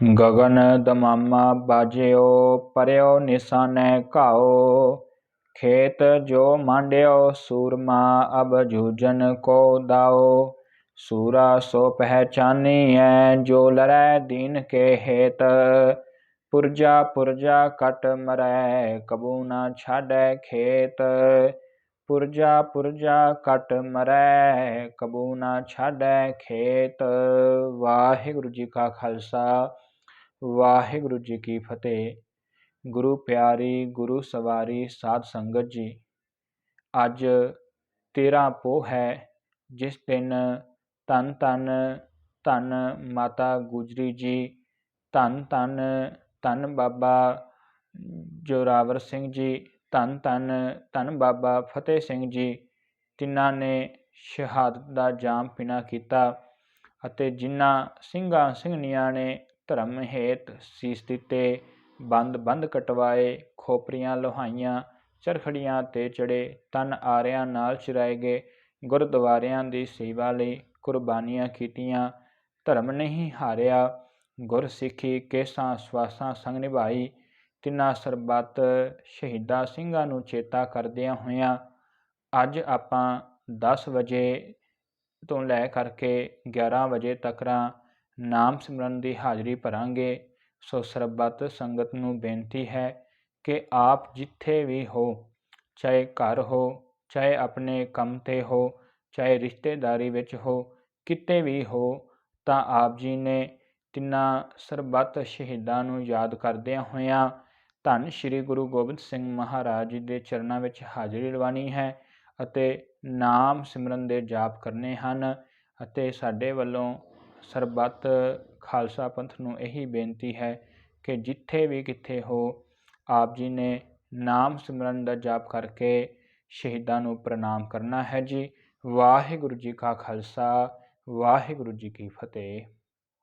ਗਗਨ ਦਮਾਮਾ ਬਾਜਿਓ ਪਰਿਓ ਨਿਸ਼ਾਨੈ ਘਾਓ ਖੇਤ ਜੋ ਮਾਂਡਿਓ ਸੂਰਮਾ ਅਬ ਜੂਜਨ ਕੋ ਦਾਓ ਸੂਰਾ ਸੋ ਪਹਿਚਾਨੀਐ ਜੋ ਲੜੈ ਦੀਨ ਕੇ ਹੇਤ ਪੁਰਜਾ ਪੁਰਜਾ ਕਟ ਮਰੈ ਕਬੂ ਨਾ ਛਾੜੈ ਖੇਤ ਪੁਰਜਾ ਪੁਰਜਾ ਕਟ ਮਰੈ ਕਬੂ ਨਾ ਛਾੜੈ ਖੇਤ। ਵਾਹਿਗੁਰੂ ਜੀ ਕਾ ਖਾਲਸਾ, ਵਾਹਿਗੁਰੂ ਜੀ ਕੀ ਫਤਿਹ। ਗੁਰੂ ਪਿਆਰੀ, ਗੁਰੂ ਸਵਾਰੀ, ਸਾਧ ਸੰਗਤ ਜੀ, ਅੱਜ 13 ਪੋਹ ਹੈ, ਜਿਸ ਦਿਨ ਧੰਨ ਧੰਨ ਧੰਨ ਮਾਤਾ ਗੁਜਰੀ ਜੀ, ਧੰਨ ਧੰਨ ਧੰਨ ਬਾਬਾ ਜੋਰਾਵਰ ਸਿੰਘ ਜੀ ਧੰਨ ਧੰਨ ਧੰਨ ਬਾਬਾ ਫਤਿਹ ਸਿੰਘ ਜੀ, ਤਿੰਨਾਂ ਨੇ ਸ਼ਹਾਦਤ ਦਾ ਜਾਮ ਪਿਨਾ ਕੀਤਾ ਅਤੇ ਜਿਨ੍ਹਾਂ ਸਿੰਘਾਂ ਸਿੰਘਣੀਆਂ ਨੇ ਧਰਮ ਹੇਤ ਸੀਸ ਦਿੱਤੇ, ਬੰਦ ਬੰਦ ਕਟਵਾਏ, ਖੋਪਰੀਆਂ ਲੋਹਾਈਆਂ, ਚਰਖੜੀਆਂ ਤੇ ਚੜੇ ਤਨ ਆਰਿਆਂ ਨਾਲ ਚਿਰਾਏ ਗਏ, ਗੁਰਦੁਆਰਿਆਂ ਦੀ ਸੇਵਾ ਲਈ ਕੁਰਬਾਨੀਆਂ ਕੀਤੀਆਂ, ਧਰਮ ਨਹੀਂ ਹਾਰਿਆ, ਗੁਰਸਿੱਖੀ ਕੇਸਾਂ ਸਵਾਸਾਂ ਸੰਗ ਨਿਭਾਈ ਤਿੰਨਾਂ ਸਰਬੱਤ ਸ਼ਹੀਦਾਂ ਸਿੰਘਾਂ ਨੂੰ ਚੇਤਾ ਕਰਦਿਆਂ ਹੋਇਆਂ ਅੱਜ ਆਪਾਂ 10 ਵਜੇ ਤੋਂ ਲੈ ਕਰਕੇ 11 ਵਜੇ ਤੱਕਰਾਂ ਨਾਮ ਸਿਮਰਨ ਦੀ ਹਾਜ਼ਰੀ ਭਰਾਂਗੇ। ਸੋ ਸਰਬੱਤ ਸੰਗਤ ਨੂੰ ਬੇਨਤੀ ਹੈ ਕਿ ਆਪ ਜਿੱਥੇ ਵੀ ਹੋ, ਚਾਹੇ ਘਰ ਹੋ, ਚਾਹੇ ਆਪਣੇ ਕੰਮ ਤੇ ਹੋ, ਚਾਹੇ ਰਿਸ਼ਤੇਦਾਰੀ ਵਿੱਚ ਹੋ, ਕਿਤੇ ਵੀ ਹੋ, ਤਾਂ ਆਪ ਜੀ ਨੇ ਤਿੰਨਾਂ ਸਰਬੱਤ ਸ਼ਹੀਦਾਂ ਨੂੰ ਯਾਦ ਕਰਦਿਆਂ ਹੋਇਆਂ ਧੰਨ ਸ਼੍ਰੀ ਗੁਰੂ ਗੋਬਿੰਦ ਸਿੰਘ ਮਹਾਰਾਜ ਜੀ ਦੇ ਚਰਨਾਂ ਵਿੱਚ ਹਾਜ਼ਰੀ ਲਵਾਣੀ ਹੈ ਅਤੇ ਨਾਮ ਸਿਮਰਨ ਦੇ ਜਾਪ ਕਰਨੇ ਹਨ ਅਤੇ ਸਾਡੇ ਵੱਲੋਂ ਸਰਬੱਤ ਖਾਲਸਾ ਪੰਥ ਨੂੰ ਇਹੀ ਬੇਨਤੀ ਹੈ ਕਿ ਜਿੱਥੇ ਵੀ ਕਿੱਥੇ ਹੋ, ਆਪ ਜੀ ਨੇ ਨਾਮ ਸਿਮਰਨ ਦਾ ਜਾਪ ਕਰਕੇ ਸ਼ਹੀਦਾਂ ਨੂੰ ਪ੍ਰਣਾਮ ਕਰਨਾ ਹੈ ਜੀ। ਵਾਹਿਗੁਰੂ ਜੀ ਕਾ ਖਾਲਸਾ, ਵਾਹਿਗੁਰੂ ਜੀ ਕੀ ਫਤਿਹ।